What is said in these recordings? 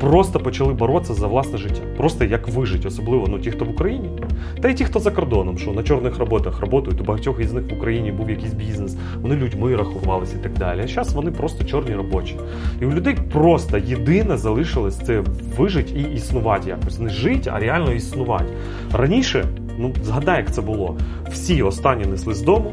Просто почали боротися за власне життя. Просто як вижити, особливо ну, ті, хто в Україні, та й ті, хто за кордоном, що на чорних роботах працюють, у багатьох із них в Україні був якийсь бізнес, вони людьми рахувалися і так далі. А зараз вони просто чорні робочі. І у людей просто єдине залишилось це вижити і існувати якось. Не жити, а реально існувати. Раніше, ну згадай, як це було. Всі останні несли з дому,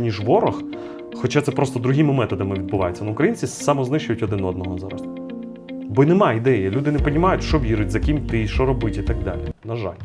Ніж ворог, хоча це просто другими методами відбувається. Ну, українці самознищують один одного зараз. Бо немає ідеї. Люди не розуміють, що вірить, за ким ти, що робити і так далі. На жаль.